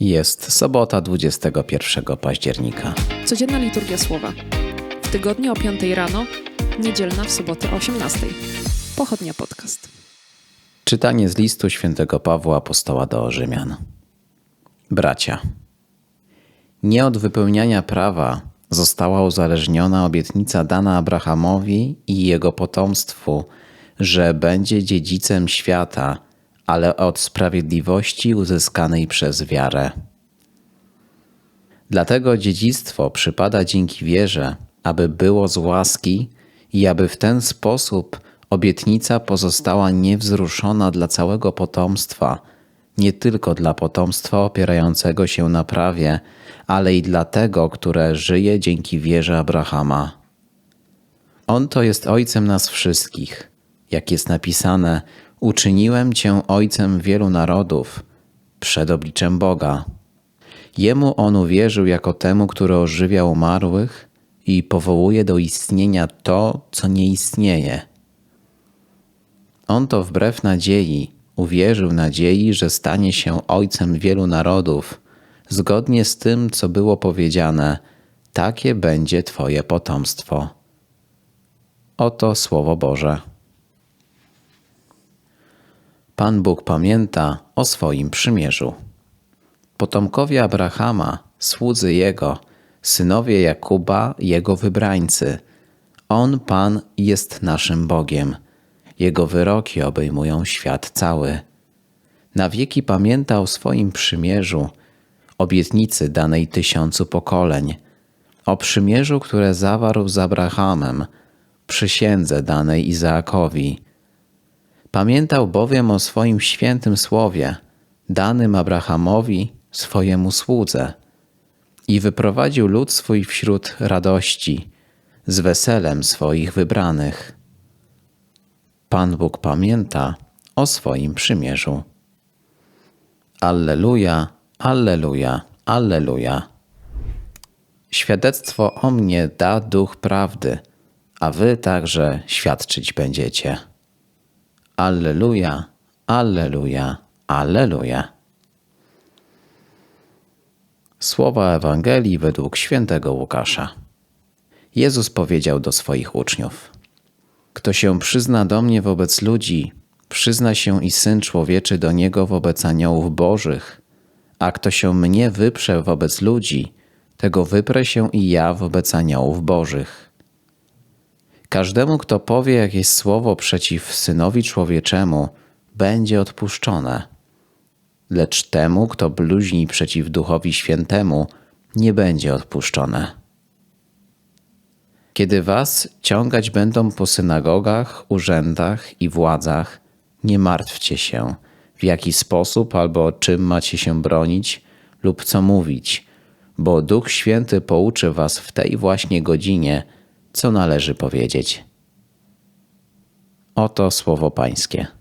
Jest sobota 21 października. Codzienna liturgia słowa. W tygodniu o 5 rano, niedzielna w sobotę o 18. Pochodnia podcast. Czytanie z listu świętego Pawła apostoła do Rzymian. Bracia, nie od wypełniania prawa została uzależniona obietnica dana Abrahamowi i jego potomstwu, że będzie dziedzicem świata, ale od sprawiedliwości uzyskanej przez wiarę. Dlatego dziedzictwo przypada dzięki wierze, aby było z łaski i aby w ten sposób obietnica pozostała niewzruszona dla całego potomstwa, nie tylko dla potomstwa opierającego się na prawie, ale i dla tego, które żyje dzięki wierze Abrahama. On to jest ojcem nas wszystkich. Jak jest napisane, uczyniłem cię ojcem wielu narodów przed obliczem Boga. Jemu on uwierzył jako temu, który ożywia umarłych i powołuje do istnienia to, co nie istnieje. On to wbrew nadziei uwierzył nadziei, że stanie się ojcem wielu narodów, zgodnie z tym, co było powiedziane: takie będzie Twoje potomstwo. Oto Słowo Boże. Pan Bóg pamięta o swoim przymierzu. Potomkowie Abrahama, słudzy Jego, synowie Jakuba, Jego wybrańcy. On, Pan, jest naszym Bogiem. Jego wyroki obejmują świat cały. Na wieki pamięta o swoim przymierzu, obietnicy danej tysiącu pokoleń, o przymierzu, które zawarł z Abrahamem, przysiędze danej Izaakowi. Pamiętał bowiem o swoim świętym słowie, danym Abrahamowi, swojemu słudze, i wyprowadził lud swój wśród radości, z weselem swoich wybranych. Pan Bóg pamięta o swoim przymierzu. Alleluja, Alleluja, Alleluja. Świadectwo o mnie da duch prawdy, a wy także świadczyć będziecie. Alleluja, Alleluja, Alleluja. Słowa Ewangelii według świętego Łukasza. Jezus powiedział do swoich uczniów: Kto się przyzna do mnie wobec ludzi, przyzna się i syn człowieczy do niego wobec aniołów bożych, a kto się mnie wyprze wobec ludzi, tego wyprę się i ja wobec aniołów bożych. Każdemu, kto powie jakieś słowo przeciw synowi człowieczemu, będzie odpuszczone. Lecz temu, kto bluźni przeciw duchowi świętemu, nie będzie odpuszczone. Kiedy was ciągać będą po synagogach, urzędach i władzach, nie martwcie się, w jaki sposób albo czym macie się bronić lub co mówić, bo Duch Święty pouczy was w tej właśnie godzinie, co należy powiedzieć. Oto słowo Pańskie.